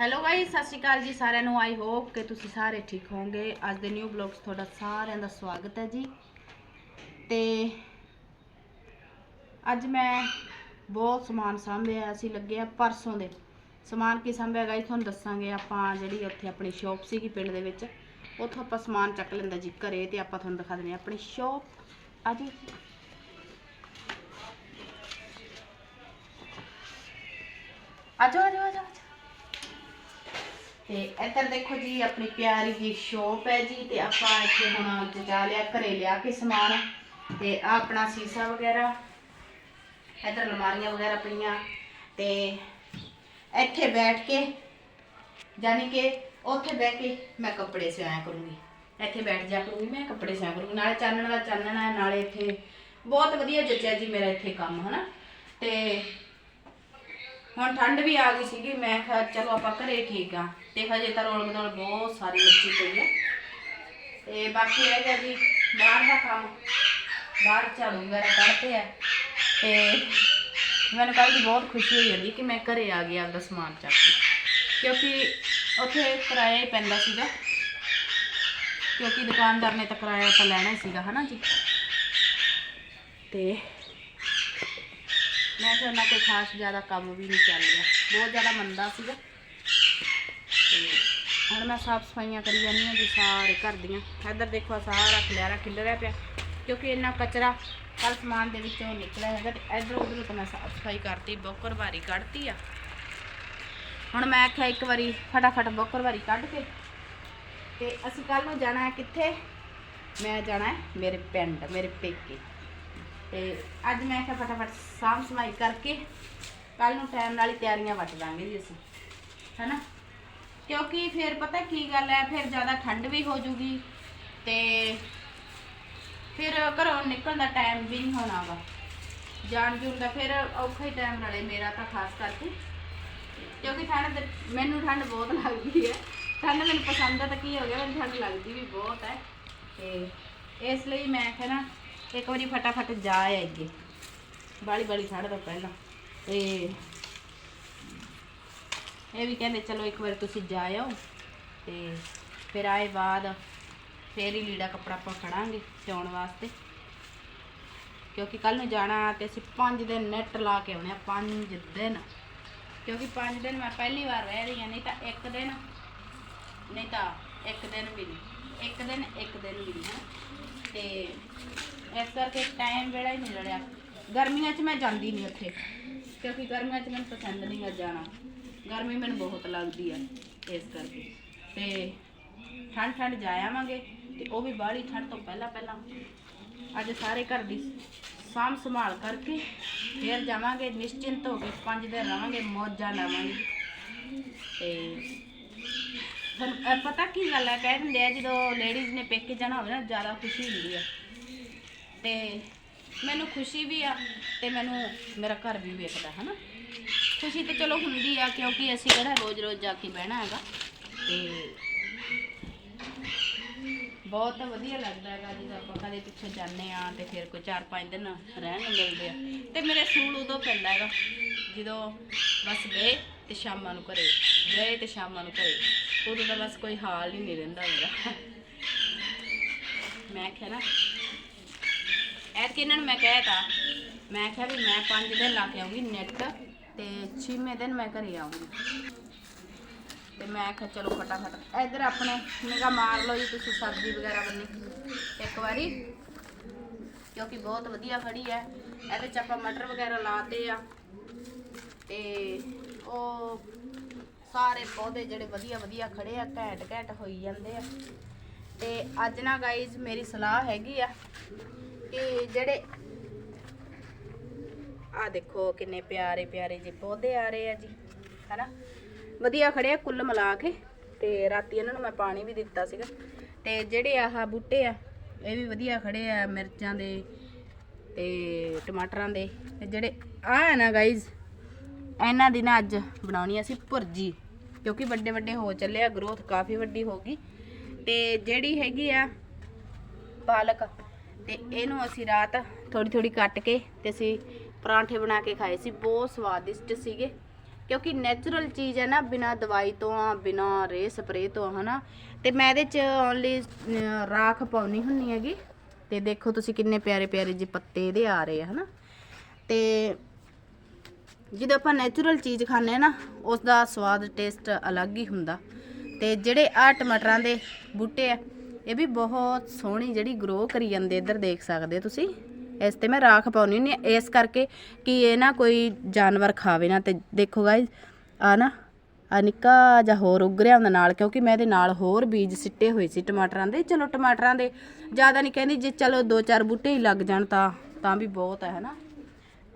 Hello guys ਸਤਿ ਸ਼੍ਰੀ ਅਕਾਲ ਜੀ ਸਾਰਿਆਂ ਨੂੰ। ਆਈ ਹੋਪ ਕਿ ਤੁਸੀਂ ਸਾਰੇ ਠੀਕ ਹੋਵੋਗੇ। ਅੱਜ ਦੇ ਨਿਊ ਬਲੌਗਸ ਤੁਹਾਡਾ ਸਾਰਿਆਂ ਦਾ ਸਵਾਗਤ ਹੈ ਜੀ। ਤੇ ਅੱਜ ਮੈਂ ਬਹੁਤ ਸਮਾਨ ਸਾਂਭਿਆ ਅਸੀਂ ਲੱਗੇ ਆ ਪਰਸੋਂ ਦੇ। ਸਮਾਨ ਕੀ ਸਾਂਭਿਆ ਗਾਇਸ ਤੁਹਾਨੂੰ ਦੱਸਾਂਗੇ ਆਪਾਂ ਜਿਹੜੀ ਉੱਥੇ ਆਪਣੀ ਸ਼ਾਪ ਸੀਗੀ ਪਿੰਡ ਦੇ ਵਿੱਚ, ਉੱਥੋਂ ਆਪਾਂ ਸਮਾਨ ਚੱਕ ਲੈਂਦਾ ਜੀ ਘਰੇ ਤੇ ਆਪਾਂ ਤੁਹਾਨੂੰ ਦਿਖਾ ਦਿੰਦੇ ਹਾਂ ਆਪਣੀ ਸ਼ਾਪ ਆ ਜੀ। ਆਜੋ ਆਜੋ ਆਜੋ ਆਜੋ ਤੇ ਇੱਧਰ ਦੇਖੋ ਜੀ, ਆਪਣੀ ਪਿਆਰੀ ਜੀ ਸ਼ੋਪ ਹੈ ਜੀ, ਤੇ ਆਪਾਂ ਇੱਥੇ ਹੁਣ ਜਾ ਲਿਆ, ਘਰੇ ਲਿਆ ਕੇ ਸਮਾਨ। ਤੇ ਆਹ ਆਪਣਾ ਸੀਸਾ ਵਗੈਰਾ, ਇੱਧਰ ਅਲਮਾਰੀਆਂ ਵਗੈਰਾ ਪਈਆਂ। ਤੇ ਇੱਥੇ ਬੈਠ ਕੇ ਯਾਨੀ ਕਿ ਉੱਥੇ ਬਹਿ ਕੇ ਮੈਂ ਕੱਪੜੇ ਸਿਵਾਇਆ ਕਰੂੰਗੀ। ਇੱਥੇ ਬੈਠ ਜਾ ਕਰੂੰਗੀ, ਮੈਂ ਕੱਪੜੇ ਸਿਵਾਇਆ ਕਰੂੰਗੀ। ਨਾਲੇ ਚਾਨਣ ਦਾ ਚਾਨਣ ਹੈ, ਨਾਲੇ ਇੱਥੇ ਬਹੁਤ ਵਧੀਆ ਜੱਜਿਆ ਜੀ ਮੇਰਾ ਇੱਥੇ ਕੰਮ, ਹਨਾ? ਤੇ ਹੁਣ ਠੰਡ ਵੀ ਆ ਗਈ ਸੀਗੀ, ਮੈਂ ਕਿਹਾ ਚਲੋ ਆਪਾਂ ਘਰੇ ਠੀਕ ਆ। ਤੇ ਹਜੇ ਤਾਂ ਰੋਲ ਗਦੋਲ ਬਹੁਤ ਸਾਰੀ ਮੱਛੀ ਪਈ ਆ। ਤੇ ਬਾਕੀ ਇਹ ਗਿਆ ਜੀ, ਬਾਹਰ ਦਾ ਕੰਮ, ਬਾਹਰ ਝਾੜੂ ਵਗੈਰਾ ਕੱਢਦੇ ਆ। ਤੇ ਮੈਨੂੰ ਕੱਲ ਦੀ ਬਹੁਤ ਖੁਸ਼ੀ ਹੋਈ ਜਾਂਦੀ ਕਿ ਮੈਂ ਘਰੇ ਆ ਗਿਆ ਆਪਦਾ ਸਮਾਨ ਚੱਕ ਕੇ। ਕਿਉਂਕਿ ਉੱਥੇ ਕਿਰਾਇਆ ਹੀ ਪੈਂਦਾ ਸੀਗਾ। ਕਿਉਂਕਿ ਦੁਕਾਨਦਾਰ ਨੇ ਤਾਂ ਕਿਰਾਇਆ ਤਾਂ ਲੈਣਾ ਹੀ ਸੀਗਾ, ਹਨਾ ਜੀ? ਤੇ ਮੈਂ ਕਿਹਾ ਨਾ ਕੋਈ ਖਾਸ ਜ਼ਿਆਦਾ ਕੰਮ ਵੀ ਨਹੀਂ ਚੱਲ ਰਿਹਾ। ਬਹੁਤ ਜ਼ਿਆਦਾ ਮੰਦਾ ਸੀਗਾ। ਤੇ ਹੁਣ ਮੈਂ ਸਾਫ਼ ਸਫਾਈਆਂ ਕਰੀ ਜਾਂਦੀ ਹਾਂ ਜੀ ਸਾਰੇ ਘਰ ਦੀਆਂ। ਇੱਧਰ ਦੇਖੋ ਆਹ ਸਾਰਾ ਖਿਲਾਰਾ ਖਿਲਰਿਆ ਪਿਆ। ਕਿਉਂਕਿ ਇੰਨਾ ਕਚਰਾ ਕੱਲ ਸਮਾਨ ਦੇ ਵਿੱਚੋਂ ਨਿਕਲਿਆ ਹੈਗਾ ਤੇ ਇੱਧਰ ਉੱਧਰ ਤਾਂ ਮੈਂ ਸਾਫ਼ ਸਫ਼ਾਈ ਕਰਤੀ, ਬੋਕਰ ਵਾਰੀ ਕੱਢਤੀ ਆ। ਹੁਣ ਮੈਂ ਆਖਿਆ ਇੱਕ ਵਾਰੀ ਫਟਾਫਟ ਬੋਕਰ ਵਾਰੀ ਕੱਢ ਕੇ ਤੇ ਅਸੀਂ ਕੱਲ ਨੂੰ ਜਾਣਾ ਹੈ ਕਿੱਥੇ? ਮੈਂ ਜਾਣਾ ਹੈ ਮੇਰੇ ਪਿੰਡ, ਮੇਰੇ ਪੇਕੇ। ਤੇ ਅੱਜ ਮੈਂ ਕਿਹਾ ਫਟਾਫਟ ਸਾਫ਼ ਸਫ਼ਾਈ ਕਰਕੇ ਕੱਲ ਨੂੰ ਟਾਈਮ ਨਾਲ ਹੀ ਤਿਆਰੀਆਂ ਵੱਟ ਦਾਂਗੇ ਜੀ ਅਸੀਂ, ਹੈਨਾ? ਕਿਉਂਕਿ ਫਿਰ ਪਤਾ ਕੀ ਗੱਲ ਹੈ, ਫਿਰ ਜ਼ਿਆਦਾ ਠੰਡ ਵੀ ਹੋ ਜੂਗੀ ਤੇ ਫਿਰ ਘਰੋਂ ਨਿਕਲਣ ਦਾ ਟਾਈਮ ਵੀ ਨਹੀਂ ਹੋਣਾਗਾ ਜਾਣ ਜੂਣ ਦਾ ਫਿਰ ਔਖਾ ਹੀ ਟਾਈਮ ਨਾਲੇ ਮੇਰਾ ਤਾਂ ਖਾਸ ਕਰਕੇ। ਕਿਉਂਕਿ ਠੰਡ ਦੇ- ਮੈਨੂੰ ਠੰਡ ਬਹੁਤ ਲੱਗਦੀ ਹੈ। ਠੰਡ ਮੈਨੂੰ ਪਸੰਦ ਤਾਂ ਕੀ ਹੋ ਗਿਆ, ਮੈਨੂੰ ਠੰਡ ਲੱਗਦੀ ਵੀ ਬਹੁਤ ਹੈ। ਤੇ ਇਸ ਲਈ ਮੈਂ ਕਿਹਾ ਨਾ ਇੱਕ ਵਾਰੀ ਫਟਾਫਟ ਜਾ ਆਈਏ ਬਾਲੀ ਬਾਲੀ ਠੰਡ ਤੋਂ ਪਹਿਲਾਂ। ਤੇ ਇਹ ਵੀ ਕਹਿੰਦੇ, ਚਲੋ ਇੱਕ ਵਾਰ ਤੁਸੀਂ ਜਾ ਆਓ। ਤੇ ਫਿਰ ਆਏ ਬਾਅਦ ਫੇਰ ਹੀ ਲੀੜਾ ਕੱਪੜਾ ਆਪਾਂ ਖੜਾਂਗੇ ਸਿਉਣ ਵਾਸਤੇ। ਕਿਉਂਕਿ ਕੱਲ ਨੂੰ ਜਾਣਾ ਤੇ ਅਸੀਂ 5 ਦਿਨ ਨੈਟ ਲਾ ਕੇ ਆਉਣੇ ਆ 5 ਦਿਨ। ਕਿਉਂਕਿ 5 ਦਿਨ ਮੈਂ ਪਹਿਲੀ ਵਾਰ ਰਹਿ ਰਹੀ ਹਾਂ, ਨਹੀਂ ਤਾਂ ਇੱਕ ਦਿਨ, ਨਹੀਂ ਤਾਂ ਇੱਕ ਦਿਨ ਵੀ ਨਹੀਂ। ਇੱਕ ਦਿਨ ਇੱਕ ਦਿਨ ਵੀ ਨਹੀਂ, ਹੈ ਤੇ ਇਸ ਕਰਕੇ ਟਾਈਮ ਵੇਲਾ ਹੀ ਨਹੀਂ ਲੜਿਆ। ਗਰਮੀਆਂ 'ਚ ਮੈਂ ਜਾਂਦੀ ਨਹੀਂ ਉੱਥੇ, ਕਿਉਂਕਿ ਗਰਮੀਆਂ 'ਚ ਮੈਨੂੰ ਪਸੰਦ ਨਹੀਂ ਆ ਜਾਣਾ। ਗਰਮੀ ਮੈਨੂੰ ਬਹੁਤ ਲੱਗਦੀ ਆ ਇਸ ਕਰਕੇ। ਤੇ ਠੰਡ ਠੰਡ ਜਾ ਆਵਾਂਗੇ ਤੇ ਉਹ ਵੀ ਬਾਹਲੀ ਠੰਡ ਤੋਂ ਪਹਿਲਾਂ ਪਹਿਲਾਂ ਅੱਜ ਸਾਰੇ ਘਰ ਦੀ ਸਾਂਭ ਸੰਭਾਲ ਕਰਕੇ ਫਿਰ ਜਾਵਾਂਗੇ, ਨਿਸ਼ਚਿੰਤ ਹੋ ਕੇ ਪੰਜ ਦਿਨ ਰਵਾਂਗੇ, ਮੌਜਾਂ ਲਾਵਾਂਗੇ। ਤੇ ਤੁਹਾਨੂੰ ਇਹ ਪਤਾ ਕੀ ਗੱਲ ਹੈ? ਕਹਿ ਦਿੰਦੇ ਆ ਜਦੋਂ ਲੇਡੀਜ਼ ਨੇ ਪੇਕੇ ਜਾਣਾ ਹੋਵੇ ਨਾ, ਜ਼ਿਆਦਾ ਖੁਸ਼ੀ ਹੁੰਦੀ ਆ ਤੇ ਮੈਨੂੰ ਖੁਸ਼ੀ ਵੀ ਆ ਤੇ ਮੈਨੂੰ ਮੇਰਾ ਘਰ ਵੀ ਵੇਖਦਾ, ਹਨਾ? ਖੁਸ਼ੀ ਤੇ ਚਲੋ ਹੁੰਦੀ ਆ, ਕਿਉਂਕਿ ਅਸੀਂ ਕਿਹੜਾ ਰੋਜ਼-ਰੋਜ਼ ਜਾ ਕੇ ਬਹਿਣਾ ਹੈਗਾ। ਤੇ ਬਹੁਤ ਵਧੀਆ ਲੱਗਦਾ ਹੈਗਾ, ਜਦੋਂ ਆਪਾਂ ਕਦੇ ਪਿੱਛੇ ਜਾਂਦੇ ਆ ਤੇ ਫਿਰ ਕੋਈ 4-5 ਦਿਨ ਰਹਿਣ ਨੂੰ ਮਿਲਦੇ ਆ। ਤੇ ਮੇਰੇ ਸੂਲ ਉਦੋਂ ਪੈਂਦਾ ਹੈਗਾ, ਜਦੋਂ ਬਸ ਗਏ। ਤੇ ਸ਼ਾਮਾਂ ਨੂੰ ਘਰੇ ਗਏ ਤੇ ਸ਼ਾਮਾਂ ਨੂੰ ਘਰੇ। ਉਦੋਂ ਦਾ ਬਸ ਕੋਈ ਹਾਲ ਹੀ ਨਹੀਂ ਰਹਿੰਦਾ ਮੇਰਾ। ਮੈਂ ਕਿਹਾ ਨਾ, ਐਤਕੀ ਇਹਨਾਂ ਨੂੰ ਮੈਂ ਕਹਿਤਾ, ਮੈਂ ਕਿਹਾ ਵੀ ਮੈਂ 5 ਦਿਨ ਲਾ ਕੇ ਆਉਂਗੀ ਨੈਟ ਤੇ 6ਵੇਂ ਦਿਨ ਮੈਂ ਘਰੇ ਆਉਂਗੀ ਤੇ ਮੈਂ ਕਿਹਾ ਚਲੋ ਫਟਾਫਟ, ਇੱਧਰ ਆਪਣੇ ਨਿਗਾ ਮਾਰ ਲਓ ਜੀ ਤੁਸੀਂ ਸਬਜ਼ੀ ਵਗੈਰਾ ਬੰਨੀ। ਇੱਕ ਵਾਰੀ, ਕਿਉਂਕਿ ਬਹੁਤ ਵਧੀਆ ਖੜੀ ਹੈ। ਇਹਦੇ ਚ ਆਪਾਂ ਮਟਰ ਵਗੈਰਾ ਲਾਤੇ ਆ। ਤੇ ਉਹ ਸਾਰੇ ਪੌਦੇ ਜਿਹੜੇ ਵਧੀਆ ਵਧੀਆ ਖੜੇ ਆ, ਘੈਂਟ ਘੈਂਟ ਹੋਈ ਜਾਂਦੇ ਆ। ਤੇ ਅੱਜ ਨਾ ਗਾਈਜ਼ ਮੇਰੀ ਸਲਾਹ ਹੈਗੀ ਆ ਕਿ ਜਿਹੜੇ ਆ ਦੇਖੋ ਕਿੰਨੇ ਪਿਆਰੇ ਪਿਆਰੇ ਜਿਹੇ ਪੌਦੇ ਆ ਰਹੇ ਆ ਜੀ, ਹਨਾ? ਵਧੀਆ ਖੜੇ ਆ ਕੁੱਲ ਮਿਲਾ ਕੇ ਤੇ ਰਾਤੀ ਇਹਨਾਂ ਨੂੰ ਮੈਂ ਪਾਣੀ ਵੀ ਦਿੱਤਾ ਸੀਗਾ। ਤੇ ਜਿਹੜੇ ਆਹ ਬੂਟੇ ਆ, ਇਹ ਵੀ ਵਧੀਆ ਖੜੇ ਆ ਮਿਰਚਾਂ ਦੇ ਤੇ ਟਮਾਟਰਾਂ ਦੇ ਤੇ ਜਿਹੜੇ ਆ ਹੈ ਨਾ ਗਾਈਜ਼ ਇਹਨਾਂ ਦੀ ਨਾ ਅੱਜ ਬਣਾਉਣੀ ਆ ਅਸੀਂ ਭੁਰਜੀ ਕਿਉਂਕਿ ਵੱਡੇ ਵੱਡੇ ਹੋ ਚੱਲੇ ਆ ਗਰੋਥ ਕਾਫੀ ਵੱਡੀ ਹੋ ਗਈ। ਤੇ ਜਿਹੜੀ ਹੈਗੀ ਆ ਪਾਲਕ ਤੇ ਇਹਨੂੰ ਅਸੀਂ ਰਾਤ ਥੋੜੀ ਥੋੜੀ ਕੱਟ ਕੇ ਤੇ ਅਸੀਂ ਪਰਾਂਠੇ ਬਣਾ ਕੇ ਖਾਏ ਸੀ ਬਹੁਤ ਸਵਾਦਿਸ਼ਟ ਸੀਗੇ। ਕਿਉਂਕਿ ਨੈਚੁਰਲ ਚੀਜ਼ ਹੈ ਨਾ ਬਿਨਾ ਦਵਾਈ ਤੋਂ ਆ ਬਿਨਾ ਰੇ ਸਪਰੇ ਤੋਂ ਆ, ਹਨਾ। ਤੇ ਮੈਂ ਇਹਦੇ ਚ ਓਨਲੀ ਰਾਖ ਪਾਉਣੀ ਹੁੰਨੀ ਹੈਗੀ। ਤੇ ਦੇਖੋ ਤੁਸੀਂ ਕਿੰਨੇ ਪਿਆਰੇ ਪਿਆਰੇ ਜਿਹੇ ਪੱਤੇ ਇਹਦੇ ਆ ਰਹੇ ਆ ਹਨਾ। ਤੇ ਜਦੋਂ ਆਪਾਂ ਨੈਚੁਰਲ ਚੀਜ਼ ਖਾਂਦੇ ਆ ਨਾ ਉਸ ਦਾ ਸਵਾਦ ਟੇਸਟ ਅਲੱਗ ਹੀ ਹੁੰਦਾ। ਤੇ ਜਿਹੜੇ ਆ ਟਮਾਟਰਾਂ ਦੇ ਬੂਟੇ ਆ, ਇਹ ਵੀ ਬਹੁਤ ਸੋਹਣੀ ਜਿਹੜੀ ਗਰੋ ਕਰੀ ਜਾਂਦੇ ਇੱਧਰ ਦੇਖ ਸਕਦੇ ਤੁਸੀਂ। ਇਸ ਤੇ ਮੈਂ ਰਾਖ ਪਾਉਣੀ ਹੁੰਦੀ ਇਸ ਕਰਕੇ ਕਿ ਇਹ ਨਾ ਕੋਈ ਜਾਨਵਰ ਖਾਵੇ ਨਾ ਤੇ ਦੇਖੋ ਗਾਇਜ਼ ਆ ਨਾ ਆ ਨਿੱਕਾ ਜਾਂ ਹੋਰ ਉੱਗ ਰਿਹਾ ਹੁੰਦਾ ਨਾਲ, ਕਿਉਂਕਿ ਮੈਂ ਇਹਦੇ ਨਾਲ ਹੋਰ ਬੀਜ ਸਿੱਟੇ ਹੋਏ ਸੀ ਟਮਾਟਰਾਂ ਦੇ। ਚਲੋ ਟਮਾਟਰਾਂ ਦੇ ਜ਼ਿਆਦਾ ਨਹੀਂ ਕਹਿੰਦੀ, ਜੇ ਚਲੋ ਦੋ ਚਾਰ ਬੂਟੇ ਹੀ ਲੱਗ ਜਾਣ ਤਾਂ ਤਾਂ ਵੀ ਬਹੁਤ ਹੈ ਹਨਾ।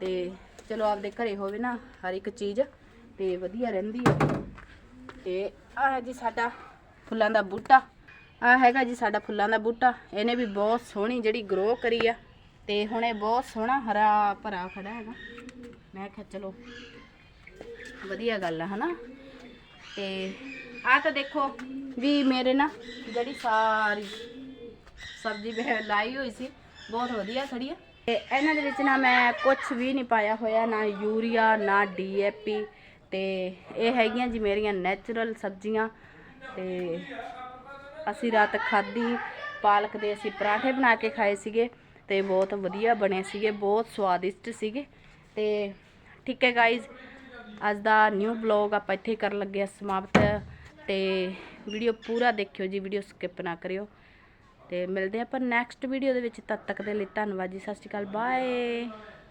ਤੇ ਚਲੋ ਆਪਦੇ ਘਰੇ ਹੋਵੇ ਨਾ ਹਰ ਇੱਕ ਚੀਜ਼, ਤੇ ਵਧੀਆ ਰਹਿੰਦੀ ਹੈ ਤੇ ਆਹ ਜੀ ਸਾਡਾ ਫੁੱਲਾਂ ਦਾ ਬੂਟਾ। ਆ ਹੈਗਾ ਜੀ ਸਾਡਾ ਫੁੱਲਾਂ ਦਾ ਬੂਟਾ। ਇਹਨੇ ਵੀ ਬਹੁਤ ਸੋਹਣੀ ਜਿਹੜੀ ਗਰੋ ਕਰੀ ਆ, ਤੇ ਹੁਣ ਇਹ ਬਹੁਤ ਸੋਹਣਾ ਹਰਾ ਭਰਾ ਖੜਾ ਹੈਗਾ। ਮੈਂ ਕਿਹਾ ਚਲੋ ਵਧੀਆ ਗੱਲ ਆ, ਹਨਾ? ਤੇ ਆ ਤਾਂ ਦੇਖੋ ਵੀ ਮੇਰੇ ਨਾ ਜਿਹੜੀ ਸਾਰੀ ਸਬਜ਼ੀ ਲਾਈ ਹੋਈ ਸੀ, ਬਹੁਤ ਵਧੀਆ ਖੜੀ ਆ। ਤੇ ਇਹਨਾਂ ਦੇ ਵਿੱਚ ਨਾ ਮੈਂ ਕੁਝ ਵੀ ਨਹੀਂ ਪਾਇਆ ਹੋਇਆ, ਨਾ ਯੂਰੀਆ, ਨਾ ਡੀਏਪੀ ਤੇ ਇਹ ਹੈਗੀਆਂ ਜੀ ਮੇਰੀਆਂ ਨੈਚੁਰਲ ਸਬਜ਼ੀਆਂ ਤੇ ਅਸੀਂ ਰਾਤ ਖਾਧੀ, ਪਾਲਕ ਦੇ ਅਸੀਂ ਪਰਾਠੇ ਬਣਾ ਕੇ ਖਾਏ ਸੀਗੇ ਤੇ ਬਹੁਤ ਵਧੀਆ ਬਣੇ ਸੀਗੇ, ਬਹੁਤ ਸਵਾਦਿਸ਼ਟ ਸੀਗੇ ਤੇ ਠੀਕ ਹੈ ਗਾਇਜ਼ ਅੱਜ ਦਾ ਨਿਊ ਬਲੌਗ ਆਪਾਂ ਇੱਥੇ ਕਰਨ ਲੱਗੇ ਹਾਂ ਸਮਾਪਤ ਤੇ ਵੀਡੀਓ ਪੂਰਾ ਦੇਖਿਓ ਜੀ ਵੀਡੀਓ ਸਕਿਪ ਨਾ ਕਰਿਓ। ਤੇ ਮਿਲਦੇ ਆਪਾਂ ਨੈਕਸਟ ਵੀਡੀਓ ਦੇ ਵਿੱਚ, ਤਦ ਤੱਕ ਦੇ ਲਈ ਧੰਨਵਾਦ ਜੀ, ਸਤਿ ਸ਼੍ਰੀ ਅਕਾਲ ਬਾਏ